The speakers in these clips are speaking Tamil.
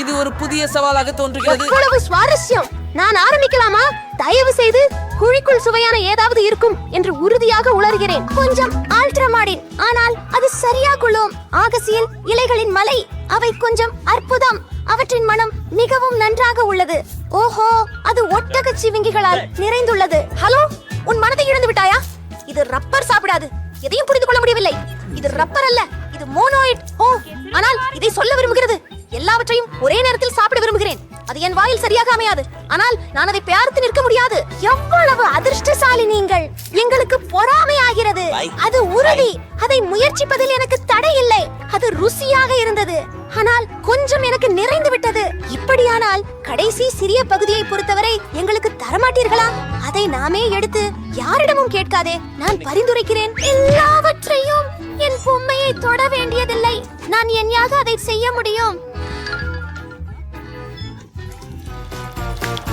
இது ஒரு புதிய சவாலாக தோன்றுகிறது. எவ்வளவு சுவாரஸ்யம். நான் ஆரம்பிக்கலாமா? தயவு செய்து குழிக்குள் சுவையான ஏதாவது இருக்கும் என்று உறுதியாக உணர்கிறேன். கொஞ்சம் ஆல்ட்ரமாடின். ஆனால் அது சரியா கொள்ளும் ஆகசியில் இலைகளின் மலை அவை கொஞ்சம் அற்புதம். அவற்றின் மனம் மிகவும் நன்றாக உள்ளது. ஓஹோ அது ஒட்டக சிவிங்கிகளால் நிறைந்துள்ளது. ஹலோ உன் மனதை இழந்து விட்டாயா? இது ரப்பர் சாப்பிடாது. எதையும் புரிந்து கொள்ள முடியவில்லை. இது ரப்பர் அல்ல இது மோனோயிட் ஓ ஆனால் இதை சொல்ல விரும்புகிறது. எல்லாவற்றையும் ஒரே நேரத்தில் சாப்பிட விரும்புகிறேன். அது என் வாயில் சரியாக அமையாது. ஆனால் நான் அதை பார்த்து நிற்க முடியாது. எவ்வளவு அதிர்ஷ்டசாலி நீங்கள். எங்களுக்கு பொறாமை ஆகிறது அது உறுதி. அதை முயற்சிப்பதில் எனக்கு தடை இல்லை. அது ருசியாக இருந்தது. ஆனால் கொஞ்சம் எனக்கு நிறைந்து விட்டது. இப்படியானால் கடைசி சிறிய பகுதியை பொறுத்தவரை எங்களுக்கு தரமாட்டீர்களா? அதை நாமே எடுத்து யாரிடமும் கேட்காதே நான் பரிந்துரைக்கிறேன். எல்லாவற்றையும் என் பொம்மையை தொட வேண்டியதில்லை. நான் என்யாக அதை செய்ய முடியும்.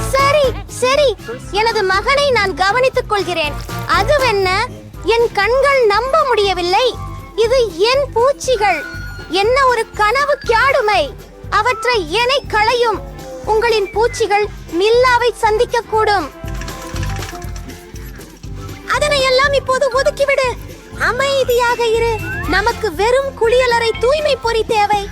சரி சரி. எனது மகனை நான் கவனித்துக் கொள்கிறேன். அதுவென்ன என் கண்கள் நம்ப முடியவில்லை. இது என் பூச்சிகள். என்ன ஒரு கனவு கியாடுமை. அவற்றை எனை களையும். உங்களின் பூச்சிகள் மில்லாவை சந்திக்க கூடும் அதனை எல்லாம் இப்போது ஒதுக்கிவிடு. அமைதியாக இரு. நமக்கு வெறும் குளியலறை தூய்மை பொறி தேவை.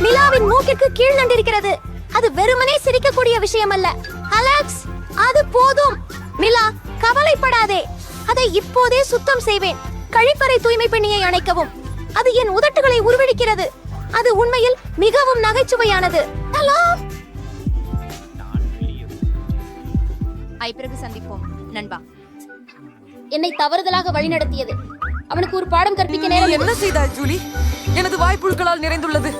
மிலாவின் மூக்கிற்கு கீழ் நண்டிருக்கிறது அது வெறுமனே சிரிக்கக்கூடிய விஷயம் அல்ல அலெக்ஸ் அது போதும். மிலா கவலைப்படாதே. அதை இப்போதே சுத்தம் செய்வேன். கழிப்பறை தூய்மை பெண்ணியை அணைக்கவும். அது என் உதட்டுகளை உருவெடுக்கிறது. அது உண்மையில் மிகவும் நகைச்சுவையானது. ஹலோ? ஐ பிறகு சந்திப்போம். நண்பா. என்னை தவறுதலாக வழிநடத்தியது. அவனுக்கு ஒரு பாடம் கற்பிக்க நேரம் என்ன செய்தாய் ஜூலி? எனது வாய்ப்புழுக்களால் நிறைந்துள்ளது.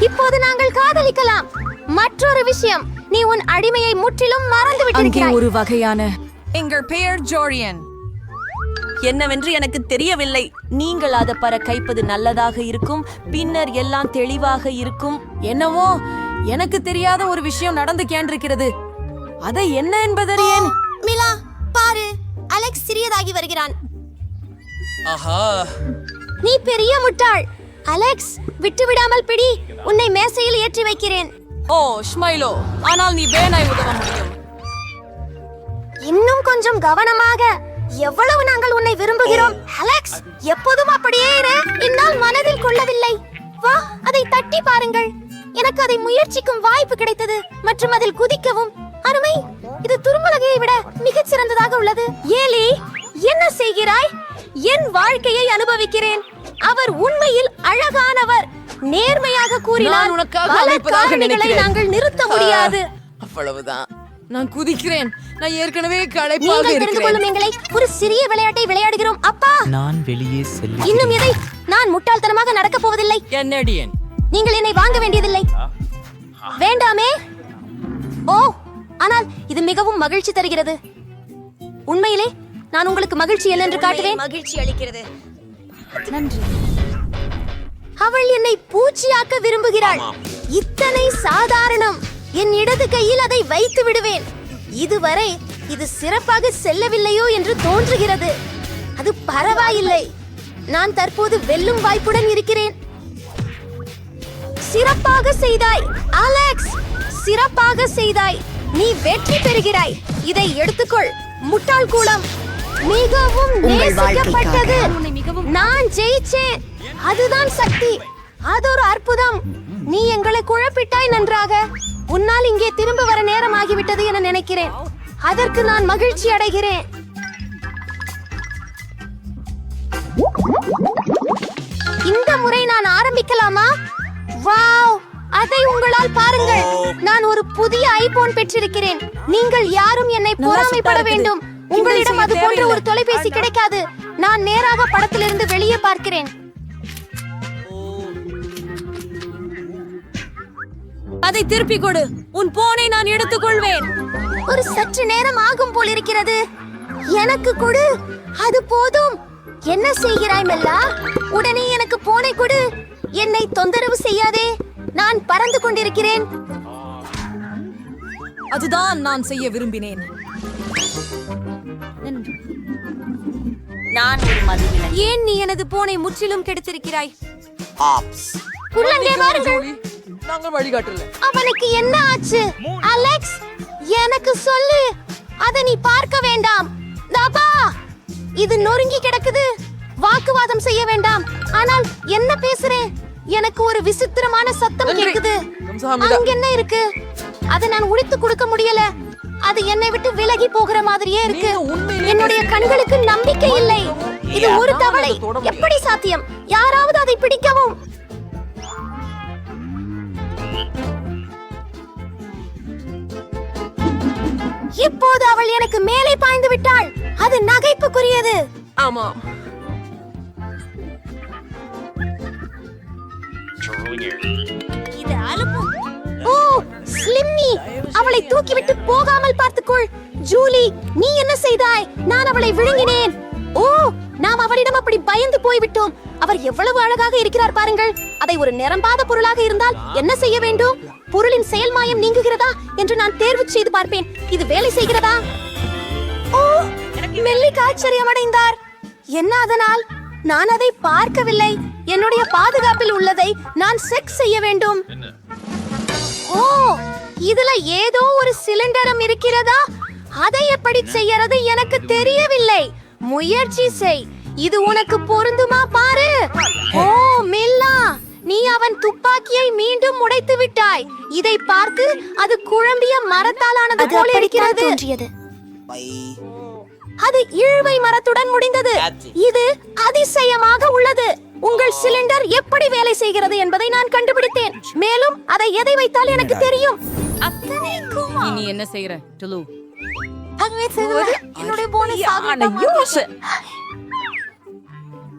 இப்போது நாங்கள் காதலிக்கலாம். மற்றொரு விஷயம். நீ உன் அடிமையை முற்றிலும் மறந்து அங்கே விட்டிருக்கிறாய். ஒரு வகையான எங்கள் பெயர் ஜோரியன். என்னவென்று எனக்கு தெரியவில்லை. நீங்கள் அதை பற கைப்பது நல்லதாக இருக்கும் பின்னர் எல்லாம் தெளிவாக இருக்கும். என்னவோ எனக்கு தெரியாத ஒரு விஷயம் நடந்து கேண்டிருக்கிறது. அதை என்ன என்பதறியேன்? மிலா பாரு. அலெக்ஸ் சிறியதாகி வருகிறான். ஆஹா. நீ பெரிய முட்டாள். அலெக்ஸ் விட்டு விடாமல் பிடி. உன்னை மேசையில் ஏற்றி வைக்கிறேன். ஓ ஸ்மைலோ ஆனால் நீ வேனாய் உதவ முடியும். இன்னும் கொஞ்சம் கவனமாக. எவ்வளவு நாங்கள் உன்னை விரும்புகிறோம் அலெக்ஸ் எப்போதும் அப்படியே இரு. என்னால் மனதில் கொள்ளவில்லை. வா அதை தட்டி பாருங்கள். எனக்கு அதை முயற்சிக்கும் வாய்ப்பு கிடைத்தது மற்றும் அதில் குதிக்கவும். அருமை இது துரும்பலகையை விட மிகச் சிறந்ததாக உள்ளது. ஏலி என்ன செய்கிறாய்? என் வாழ்க்கையை அனுபவிக்கிறேன். அவர் உண்மையில் அழகானவர். நேர்மையாக கூறினார் பல காரணிகளை. நாங்கள் நிறுத்த முடியாது. அவ்வளவுதான். நான் குதிக்கிறேன். நான் ஏற்கனவே களைப்பாக நீங்கள் தெரிந்து இருக்கிறேன். கொள்ளும் எங்களை ஒரு சிறிய விளையாட்டை விளையாடுகிறோம் அப்பா. நான் வெளியே செல்ல இன்னும் எதை நான் முட்டாள்தனமாக நடக்கப் போவதில்லை. என்னடியன் நீங்கள் என்னை வாங்க வேண்டியதில்லை. வேண்டாமே. ஓ ஆனால் இது மிகவும் மகிழ்ச்சி தருகிறது. உண்மையிலே நான் உங்களுக்கு மகிழ்ச்சி என்னென்று காட்டுவேன். மகிழ்ச்சி அளிக்கிறது. அவள் என்னை பூச்சியாக்க விரும்புகிறாள். இத்தனை சாதாரணம். என் இடது கையில் அதை வைத்து விடுவேன். இதுவரை இது சிறப்பாக செல்லவில்லையோ என்று தோன்றுகிறது. அது பரவாயில்லை. நான் தற்போது வெல்லும் வாய்ப்புடன் இருக்கிறேன். சிறப்பாக செய்தாய் அலெக்ஸ். சிறப்பாக செய்தாய். நீ வெற்றி பெறுகிறாய். இதை எடுத்துக்கொள் முட்டாள் கூலம். மிகவும் நேசிக்கப்பட்டது. நான் ஜெயிச்சேன். அதுதான் சக்தி. அது ஒரு அற்புதம். நீ எங்களை குழப்பிட்டாய் நன்றாக. உன்னால் இங்கே திரும்ப வர நேரம் ஆகிவிட்டது என நினைக்கிறேன். அதற்கு நான் மகிழ்ச்சி அடைகிறேன். இந்த முறை நான் ஆரம்பிக்கலாமா? வாவ்! அதை உங்களால் பாருங்கள். நான் ஒரு புதிய ஐபோன் பெற்றிருக்கிறேன். நீங்கள் யாரும் என்னை பொறாமைப்பட. வேண்டும். உங்களிடம் அது போன்ற. ஒரு தொலைபேசி கிடைக்காது. நான் நேராக படத்திலிருந்து வெளியே பார்க்கிறேன். அதை திருப்பிக் கொடு. உன் போனை நான் எடுத்துக்கொள்வேன். ஒரு சற்று நேரம் ஆகும் போல் இருக்கிறது. எனக்கு கொடு. அது போதும். என்ன செய்கிறாய் மெல்லா? உடனே எனக்கு போனை கொடு. என்னை தொந்தரவு செய்யாதே. நான் பறந்து கொண்டிருக்கிறேன். அதுதான் நான் செய்ய விரும்பினேன். நான் ஒரு மதிவிலன் ஏன் நீ எனது போனை முற்றிலும் கெடுத்திருக்கிறாய்? Ops. உள்ளங்கே வாருங்கள் ஜூலி நாங்கள் வழிகாட்டல. அவனுக்கு என்ன ஆச்சு? அலெக்ஸ் எனக்கு சொல்லு. அதை நீ பார்க்க வேண்டாம். தாபா இது நொறுங்கி கிடக்குது. வாக்குவாதம் செய்ய வேண்டாம். ஆனால் என்ன பேசுறேன் எனக்கு ஒரு விசித்திரமான சத்தம். கேக்குது. அங்க என்ன இருக்கு? அதை நான் உடைத்து கொடுக்க முடியல. அது என்னை விட்டு விலகி போகிற மாதிரியே இருக்கு. நீங்க என்னுடைய. கண்களுக்கு நம்பிக்கை இல்லை. இது ஒரு தவளை. எப்படி சாத்தியம்? யாராவது அதை பிடிக்கவும். இப்போது அவள் எனக்கு மேலே பாய்ந்து விட்டாள். அது நகைப்புக்குரியது. ஆமாம் ஓ ஸ்லிம்மி அவளை தூக்கிவிட்டு போகாமல் பார்த்துக்கொள். ஜூலி நீ என்ன செய்தாய்? நான் அவளை விழுங்கினேன். ஓ நாம் அவளிடம் அப்படி பயந்து போய்விட்டோம். அவர் எவ்வளவு அழகாக இருக்கிறார் பாருங்கள். அதை ஒரு நிரம்பாத பொருளாக இருந்தால் என்ன செய்ய வேண்டும்? பொருளின் செயல்மாயம் நீங்குகிறதா என்று நான் தேர்வு செய்து பார்ப்பேன். இது வேலை செய்கிறதா? ஓ மெல்லிக் ஆச்சரியமடைந்தார் என்ன அதனால்? நான் அதை பார்க்கவில்லை. என்னுடைய பாதுகாப்பில் உள்ளதை நான் செக் செய்ய வேண்டும். ஓ இதுல ஏதோ ஒரு சிலிண்டரம் இருக்கிறதா? அதை எப்படி செய்யறது எனக்கு தெரியவில்லை. முயற்சி செய். இது உனக்கு பொருந்துமா பாரு? ஓ மில்லா நீ அவன் துப்பாக்கியை மீண்டும் உடைத்து விட்டாய். இதை பார்த்து அது குழம்பிய மரத்தாலானது போல இருக்கிறது. அது இழுவை மரத்துடன் முடிந்தது. இது அதிசயமாக உள்ளது. உங்கள் சிலிண்டர் எப்படி வேலை செய்கிறது என்பதை நான் கண்டுபிடித்தேன். மேலும் அதை எதை வைத்தால் எனக்கு தெரியும். நீ என்ன செய்யற டுலு என்னுடைய போனஸ்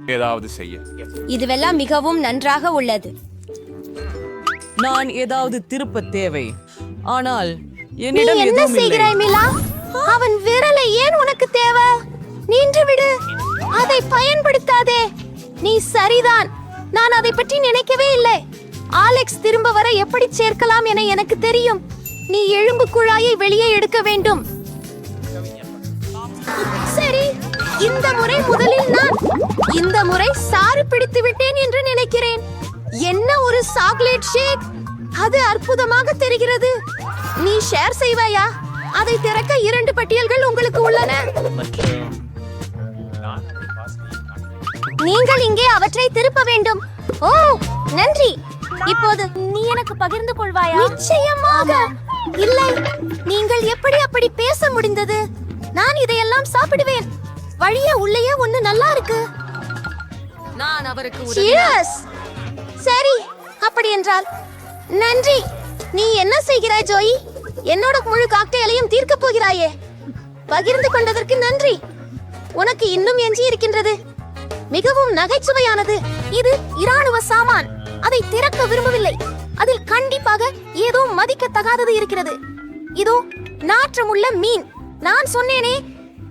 ஏதாவது செய்ய. இதுவெல்லாம் மிகவும் நன்றாக உள்ளது. நான் ஏதாவது திருப்ப தேவை. ஆனால் நீ என்னிடம் என்ன எதுவும் இல்லை. செய்கிறாய் மிலா? அவன் விரலை ஏன் உனக்கு தேவை? நின்று விடு அதை பயன்படுத்தாதே. நீ சரிதான். நான் அதை பற்றி நினைக்கவே இல்லை. ஆலெக்ஸ் திரும்ப வர எப்படி சேர்க்கலாம் என எனக்கு தெரியும். நீ எலும்பு குழாயை வெளியே எடுக்க வேண்டும். சரி இந்த முறை முதலில் நான் இந்த முறை சாறு பிடித்து விட்டேன் என்று நினைக்கிறேன். என்ன ஒரு சாக்லேட் ஷேக்? அது அற்புதமாக தெரிகிறது. நீ ஷேர் செய்வாயா? அதை திறக்க இரண்டு பட்டியல்கள் உங்களுக்கு உள்ளன. நீங்கள் இங்கே அவற்றை திருப்ப வேண்டும். ஓ நன்றி. இப்போது நீ எனக்கு பகிர்ந்து கொள்வாயா? நிச்சயமாக. இல்லை. நீங்கள் எப்படி அப்படி பேச முடிந்தது? நான் இதையெல்லாம் சாப்பிடுவேன். வழியே உள்ளேயே ஒண்ணு நல்லா இருக்கு. நான் அவருக்கு! சரி அப்படி என்றால் நன்றி. நீ என்ன செய்கிறாய் ஜோயி? என்னோட முழு காக்டெயிலையும் தீர்க்கப் போகிறாயே. பகிர்ந்து கொண்டதற்கு நன்றி. உனக்கு இன்னும் எஞ்சி இருக்கின்றது. மிகவும் நகைச்சுவையானது. இது இராணுவ சாமான். அதை திறக்க விரும்பவில்லை. அதில் கண்டிப்பாக ஏதோ மதிக்கத்தகாதது இருக்கிறது. இதோ நாற்றமுள்ள மீன். நான் சொன்னேனே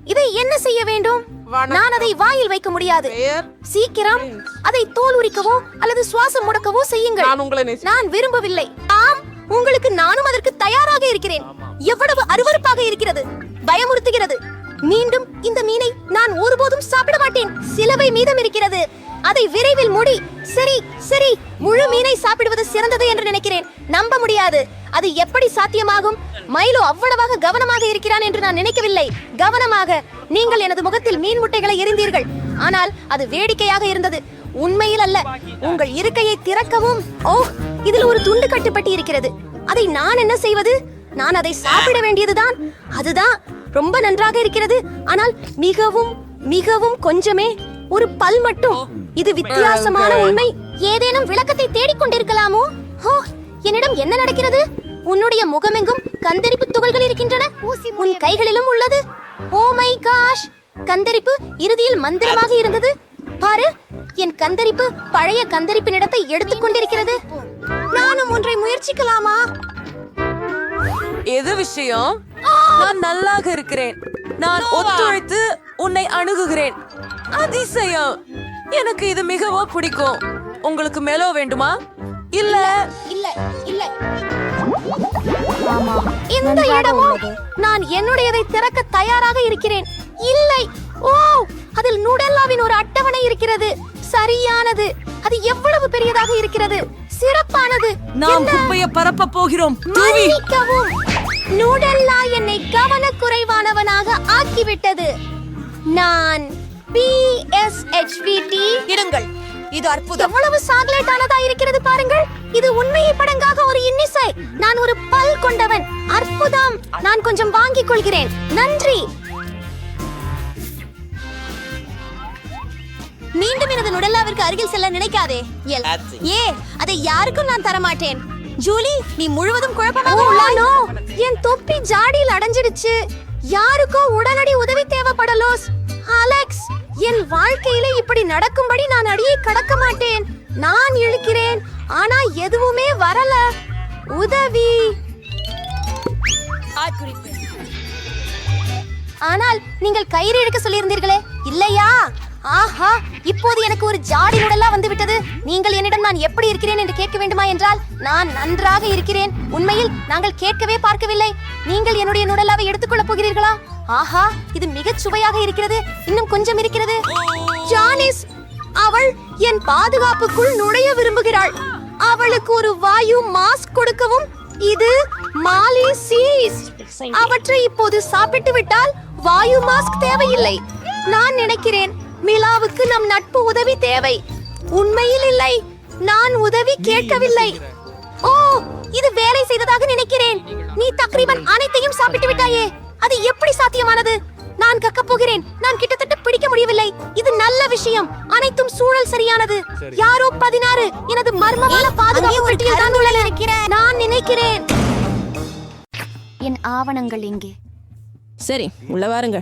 இதை என்ன செய்ய வேண்டும். நான் அதை வாயில் வைக்க முடியாது. சீக்கிரம் அதை தோல் உரிக்கவோ அல்லது சுவாசம் முடக்கவோ செய்யுங்கள். நான் உங்களை நேசி- நான் விரும்பவில்லை. ஆம் உங்களுக்கு நானும் அதற்கு தயாராக இருக்கிறேன். எவ்வளவு அருவருப்பாக இருக்கிறது. பயமுறுத்துகிறது. மீண்டும் இந்த மீனை நான் ஒருபோதும் சாப்பிட மாட்டேன். சிலவை மீதம் இருக்கிறது. அதை விரைவில் முடி. சரி சரி முழு மீனை சாப்பிடுவது சிறந்தது என்று நினைக்கிறேன். நம்ப முடியாது. அது எப்படி சாத்தியமாகும்? மைலோ அவ்வளவாக கவனமாக இருக்கிறான் என்று நான் நினைக்கவில்லை. கவனமாக. நீங்கள் எனது முகத்தில் மீன் முட்டைகளை எறிந்தீர்கள். ஆனால் அது வேடிக்கையாக இருந்தது. உண்மையில் அல்ல. உங்கள் இருக்கையை திறக்கவும் ஓ இதில் ஒரு துண்டு கட்டுப்பட்டு இருக்கிறது. அதை நான் என்ன செய்வது? நான் அதை சாப்பிட வேண்டியதுதான். அதுதான் ரொம்ப நன்றாக இருக்கிறது. ஆனால் மிகவும் மிகவும் கொஞ்சமே ஒரு பல் மட்டும். இது வித்தியாசமான உண்மை. ஏதேனும் விளக்கத்தை தேடிக்கொண்டிருக்கலாமோ? ஹோ என்னிடம் என்ன நடக்கிறது? உன்னுடைய முகமெங்கும் கந்தரிப்பு துகள்கள் இருக்கின்றன. உன் கைகளிலும் உள்ளது. ஓ மை காஷ் கந்தரிப்பு இறுதியில் மந்திரமாக இருந்தது. பாரு என் கந்தரிப்பு பழைய கந்தரிப்பின் இடத்தை எடுத்துக் கொண்டிருக்கிறது. நானும் ஒன்றை முயற்சிக்கலாமா? எது விஷயம்? நான் நல்லாக இருக்கிறேன். நான் ஒத்துழைத்து உன்னை அணுகுகிறேன். அதிசயம்! எனக்கு இது மிகவும் பிடிக்கும். உங்களுக்கு மேலோ வேண்டுமா? இல்ல. இல்ல இல்ல. இந்த இடமும் நான் என்னுடையதை திறக்க தயாராக இருக்கிறேன். இல்லை. ஓ அதில் நுடல்லாவின் ஒரு அட்டவணை இருக்கிறது. சரியானது. அது எவ்வளவு பெரியதாக இருக்கிறது? சிறப்பானது. நாம்? குப்பையை பரப்ப போகிறோம். மன்னிக்கவும். நூடல்லா என்னை கவனக்குறைவானவனாக ஆக்கிவிட்டது. நான் பிஎஸ்ஹெச்விடி இருங்கள் இது அற்புதம். எவ்வளவு சாக்லேட் ஆனதா இருக்கிறது பாருங்கள். இது உண்மையை படங்காக ஒரு இன்னிசை. நான் ஒரு பல் கொண்டவன். அற்புதம். நான் கொஞ்சம் வாங்கிக் கொள்கிறேன். நன்றி. மீண்டும் எனது நுடல்லாவிற்கு அருகில் செல்ல நினைக்காதே. ஏ அதை யாருக்கும் நான் தர மாட்டேன் ஜூலி நீ முழுவதும் குழப்பமாக உள்ளானோ என் தொப்பி ஜாடியில் அடைஞ்சிடுச்சு. யாருக்கோ உடனடி உதவி தேவைப்படலோஸ். அலெக்ஸ் என் வாழ்க்கையில இப்படி நடக்கும்படி நான் அடியை கடக்க மாட்டேன். நான் இழுக்கிறேன். ஆனா எதுவுமே வரல. உதவி. ஆனால் நீங்கள் கயிறு இழுக்க சொல்லியிருந்தீர்களே. இல்லையா? ஆஹா இப்போது எனக்கு ஒரு ஜாடி உடலா வந்து விட்டது நீங்கள் என்னிடம் நான் எப்படி இருக்கிறேன் என்று கேட்க வேண்டுமா என்றால் நான் நன்றாக இருக்கிறேன். உண்மையில் நாங்கள் கேட்கவே பார்க்கவில்லை. நீங்கள் என்னுடைய நுடலாவை எடுத்துக்கொள்ளப் போகிறீர்களா? ஆஹா இது மிகச் சுவையாக இருக்கிறது. இன்னும் கொஞ்சம் இருக்கிறது. ஜானிஸ் அவள் என் பாதுகாப்புக்குள் நுழைய விரும்புகிறாள். அவளுக்கு ஒரு வாயு மாஸ்க் கொடுக்கவும் இது மாலி சீஸ். அவற்றை இப்போது சாப்பிட்டு விட்டால் வாயு மாஸ்க் தேவையில்லை. நான் நினைக்கிறேன் மிலாவுக்கு நம் நட்பு உதவி தேவை. உண்மையில் இல்லை நான் உதவி கேட்கவில்லை. ஓ இது வேலை செய்ததாக நினைக்கிறேன். நீ தக்ரீபன் அனைத்தையும் சாப்பிட்டு விட்டாயே. அது எப்படி சாத்தியமானது? நான் கக்கப் போகிறேன். நான் கிட்டத்தட்ட பிடிக்க முடியவில்லை. இது நல்ல விஷயம். அனைத்தும் சூழல் சரியானது. யாரோ பதினாறு எனது மர்மமான பாதுகாப்பு பெட்டியில் தான் உள்ளன நான் நினைக்கிறேன். என் ஆவணங்கள் எங்கே சரி உள்ள வாருங்க.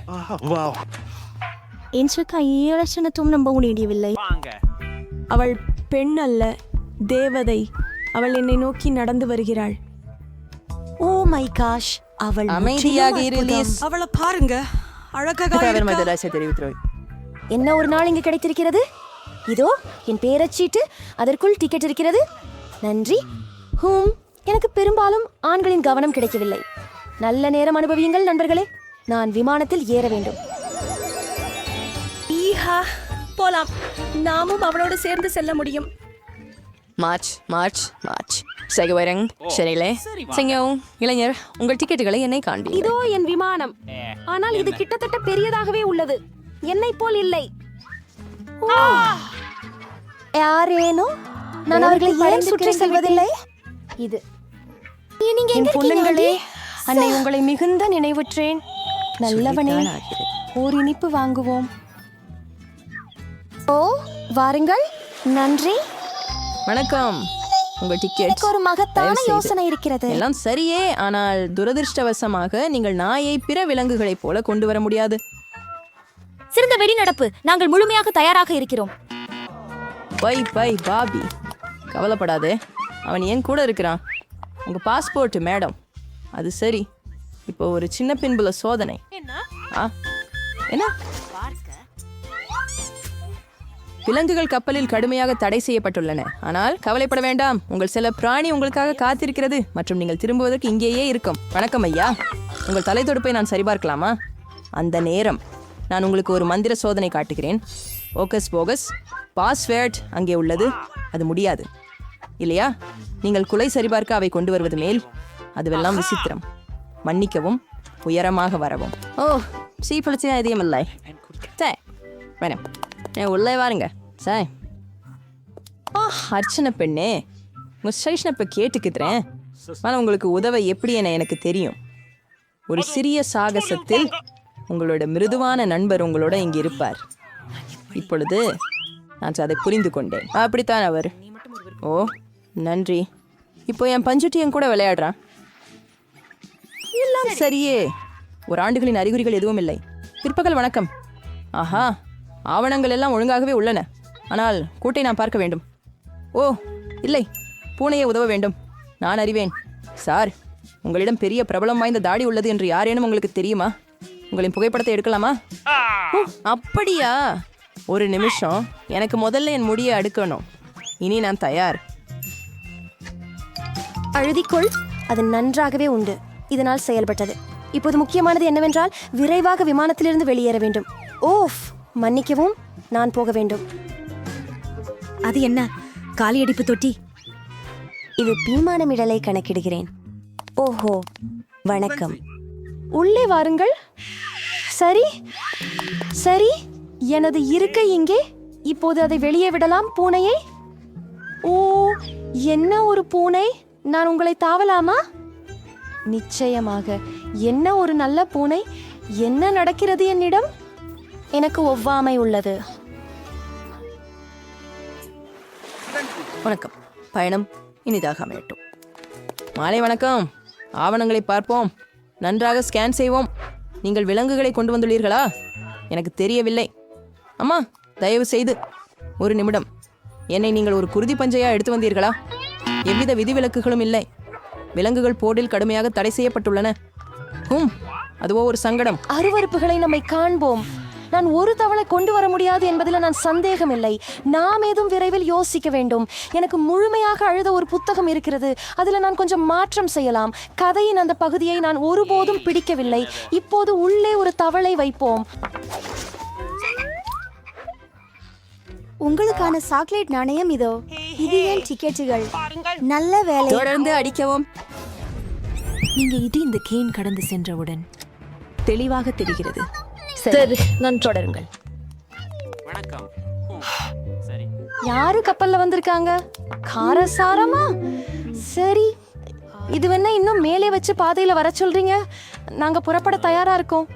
என்ற கையலட்சணத்தும் நம்ப முடியவில்லை. அவள் பெண் அல்ல தேவதை. அவள் என்னை நோக்கி நடந்து வருகிறாள். Oh my gosh. அவள் அமைதியாக அவளை பாருங்க அழகாக. என்ன ஒரு நாள் இங்கு கிடைத்திருக்கிறது? இதோ என் பேரச்சீட்டு அதற்குள் டிக்கெட் இருக்கிறது. நன்றி. ஹூம் எனக்கு பெரும்பாலும் ஆண்களின் கவனம் கிடைக்கவில்லை. நல்ல நேரம் அனுபவியுங்கள் நண்பர்களே. நான் விமானத்தில் ஏற வேண்டும். ஈஹா போலாம். நாமும் அவளோடு சேர்ந்து செல்ல முடியும். மார்ச் மார்ச் மார்ச் சகவரங் சரியில்லை சிங்கம் இளைஞர் உங்கள் டிக்கெட்டுகளை என்னை காண்பி இதோ என் விமானம். ஆனால் இது கிட்டத்தட்ட பெரியதாகவே உள்ளது. என்னை போல் இல்லை. ஓ! யாரேனோ? நான் அவர்களை ஏன் சுற்றி செல்வதில்லை? இது. எங்க பொண்ணுங்களே அன்னை உங்களை மிகுந்த நினைவுற்றேன். நல்லவனே ஓர் இனிப்பு வாங்குவோம். ஓ வாருங்கள். நன்றி. வணக்கம். உங்கள் டிக்கெட் ஒரு மகத்தான. யோசனை இருக்கிறது. எல்லாம் சரியே ஆனால் துரதிர்ஷ்டவசமாக நீங்கள் நாயை பிற விலங்குகளைப் போல கொண்டு வர முடியாது. சிறந்த வெளிநடப்பு. நாங்கள் முழுமையாக தயாராக இருக்கிறோம். Bye bye Bobby. கவலைப்படாதே. அவன் ஏன் கூட இருக்கிறான். உங்க பாஸ்போர்ட் மேடம். அது சரி. இப்போ ஒரு சின்ன பின்புல சோதனை. ஆ? என்ன? விலங்குகள் கப்பலில் கடுமையாக தடை செய்யப்பட்டுள்ளன. ஆனால் கவலைப்பட வேண்டாம். உங்கள் சில பிராணி உங்களுக்காக காத்திருக்கிறது மற்றும் நீங்கள் திரும்புவதற்கு இங்கேயே இருக்கும். வணக்கம் ஐயா. உங்கள் தலை தொடுப்பை நான் சரிபார்க்கலாமா? அந்த நேரம். நான் உங்களுக்கு ஒரு மந்திர சோதனை காட்டுகிறேன். ஓகஸ் போகஸ் பாஸ்வேர்ட் அங்கே உள்ளது. அது முடியாது. இல்லையா? நீங்கள் குலை சரிபார்க்க அவை கொண்டு வருவது மேல். அதுவெல்லாம் விசித்திரம். மன்னிக்கவும் உயரமாக வரவும். ஓ சீப்பளிச்சே எதையும் இல்லை. சே வேணும் ஏன் உள்ளே வாருங்க. சாய் ஆ அர்ச்சனை பெண்ணே. உங்கள் ஸ்டேஷனை இப்போ கேட்டுக்குறேன் ஆனால் உங்களுக்கு உதவ எப்படி என எனக்கு தெரியும். ஒரு சிறிய சாகசத்தில் உங்களோட மிருதுவான நண்பர் உங்களோட இங்கே இருப்பார். இப்பொழுது நான் அதை புரிந்து கொண்டேன். அப்படித்தான் அவர். ஓ நன்றி. இப்போ என் பஞ்சுட்டி என் கூட விளையாடுறான். எல்லாம் சரியே. ஒரு ஆண்டுகளின் அறிகுறிகள் எதுவும் இல்லை. பிற்பகல் வணக்கம். ஆஹா. ஆவணங்கள் எல்லாம் ஒழுங்காகவே உள்ளன. ஆனால் கூட்டை நான் பார்க்க வேண்டும். ஓ இல்லை. பூனையை உதவ வேண்டும். நான் அறிவேன். சார் உங்களிடம் பெரிய பிரபலம் வாய்ந்த தாடி உள்ளது என்று யாரேனும் உங்களுக்கு தெரியுமா? உங்களின் புகைப்படத்தை எடுக்கலாமா? அப்படியா? ஒரு நிமிஷம். எனக்கு முதல்ல என் முடியை அடுக்கணும். இனி நான் தயார். அழுதிக்கொள். அது நன்றாகவே உண்டு. இதனால் செயல்பட்டது. இப்போது முக்கியமானது என்னவென்றால் விரைவாக விமானத்திலிருந்து வெளியேற வேண்டும். ஓஃப்! மன்னிக்கவும் நான் போக வேண்டும். அது என்ன? காலியடிப்பு தொட்டி? இது பீமானமிடலை கணக்கிடுகிறேன். ஓஹோ வணக்கம். உள்ளே வாருங்கள். சரி சரி எனது இருக்கை இங்கே. இப்போது அதை வெளியே விடலாம் பூனையை. ஓ என்ன ஒரு பூனை? நான் உங்களை தாவலாமா? நிச்சயமாக என்ன ஒரு நல்ல பூனை? என்ன நடக்கிறது என்னிடம்? எனக்கு ஒவ்வாமை உள்ளது. வணக்கம். பயணம் இனிதாக அமையட்டும். மாலை வணக்கம். ஆவணங்களை பார்ப்போம். நன்றாக ஸ்கேன் செய்வோம். நீங்கள் விலங்குகளை கொண்டு வந்துள்ளீர்களா? எனக்கு தெரியவில்லை. அம்மா தயவு செய்து ஒரு நிமிடம். என்னை நீங்கள் ஒரு குருதி பஞ்சையா எடுத்து வந்தீர்களா? எவ்வித விதிவிலக்குகளும் இல்லை. விலங்குகள் போரில் கடுமையாக தடை செய்யப்பட்டுள்ளன. ஹும் அதுவோ ஒரு சங்கடம். அருவருப்புகளை நம்மை காண்போம். நான் ஒரு தவளை கொண்டு வர முடியாது என்பதில் நான் சந்தேகமில்லை. நாம் ஏதும் விரைவில் யோசிக்க வேண்டும். எனக்கு முழுமையாக அழுத ஒரு புத்தகம் இருக்கிறது. அதில் நான் கொஞ்சம் மாற்றம் செய்யலாம். கதையின் அந்த பகுதியை நான் ஒருபோதும் பிடிக்கவில்லை. இப்போது உள்ளே ஒரு தவளை வைப்போம். உங்களுக்கான சாக்லேட் நாணயம் இதோ. இது ஏன் டிக்கெட்டுகள்? நல்ல வேலை. தொடர்ந்து அடிக்கவும். நீங்க இது இந்த கேன் கடந்து சென்றவுடன் தெளிவாக தெரிகிறது. சரி நான் தொடருங்கள் யாரு கப்பல்ல வந்திருக்காங்க? காரசாரமா? சரி. இது வேணா இன்னும் மேலே வச்சு பாதையில வர சொல்றீங்க. நாங்க புறப்பட தயாரா இருக்கோம்.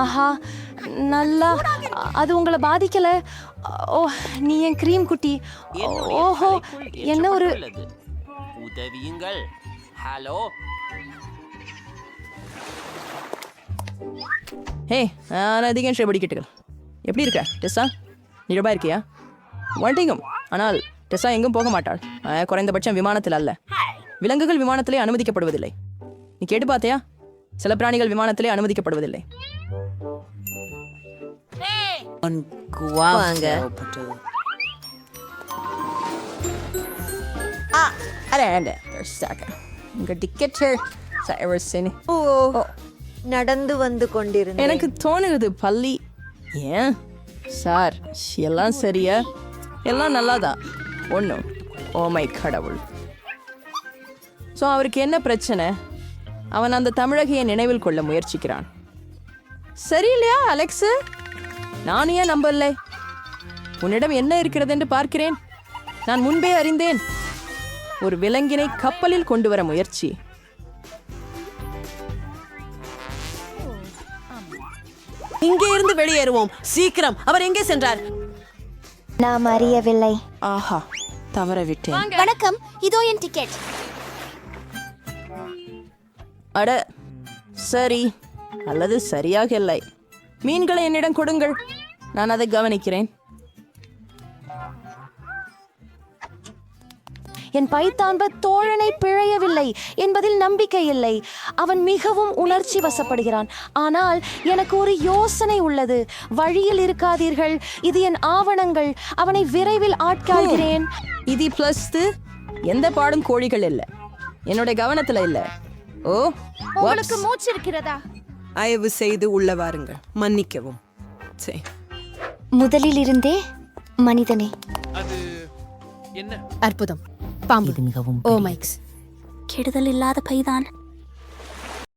ஆஹா நல்லா. அது உங்களை பாதிக்கல. ஓ நீ என் க்ரீம் குட்டி. ஓஹோ என்ன ஒரு உதவியுங்கள். ஹலோ? ஹே நான் அதிகம் ஷே படிக்கட்டுகள் எப்படி இருக்க டெஸ்ஸா? நிழபா இருக்கியா? வந்துட்டீங்க ஆனால் டெஸ்ஸா எங்கும் போக மாட்டாள். குறைந்தபட்சம் விமானத்தில் அல்ல. விலங்குகள் விமானத்திலே அனுமதிக்கப்படுவதில்லை. நீ கேட்டு பார்த்தியா? சில பிராணிகள் விமானத்திலே அனுமதிக்கப்படுவதில்லை. வாங்க. உங்க டிக்கெட்டு ஓ. நடந்து வந்து கொண்டிருந்தேன். எனக்கு தோணுகிறது பள்ளி ஏன்? சார் எல்லாம் சரியா? எல்லாம் நல்லாதான் ஒன்றும் ஓமை கடவுள். ஸோ அவருக்கு என்ன பிரச்சனை? அவன் அந்த தமிழகையை நினைவில் கொள்ள முயற்சிக்கிறான். சரியில்லையா அலெக்ஸு? நான் ஏன் நம்பலை? உன்னிடம் என்ன இருக்கிறது என்று பார்க்கிறேன். நான் முன்பே அறிந்தேன். ஒரு விலங்கினை கப்பலில் கொண்டு வர முயற்சி. இங்கே இருந்து வெளியேறுவோம். சீக்கிரம். அவர் எங்கே சென்றார்? நாம் அறியவில்லை. ஆஹா தவற விட்டேன். வணக்கம். இதோ என் டிக்கெட் அட சரி. அல்லது சரியாக இல்லை. மீன்களை என்னிடம் கொடுங்கள். நான் அதை கவனிக்கிறேன். என் பைத்தான்ப தோழனை பிழையவில்லை என்பதில் நம்பிக்கை இல்லை. அவன் மிகவும் உணர்ச்சி வசப்படுகிறான். ஆனால் எனக்கு ஒரு யோசனை உள்ளது. வழியில் இருக்காதீர்கள். இது என் ஆவணங்கள். அவனை விரைவில் ஆட்காள்கிறேன். இது பிளஸ் எந்த பாடும் கோழிகள் இல்லை. என்னுடைய கவனத்துல இல்லை. ஓ உங்களுக்கு மூச்சு இருக்கிறதா? தயவு செய்து உள்ள வாருங்கள். மன்னிக்கவும். சரி முதலில் இருந்தே மனிதனே. அற்புதம். பாம்பு. ஓ மைக்ஸ். கெடுதல் இல்லாத பைதான்.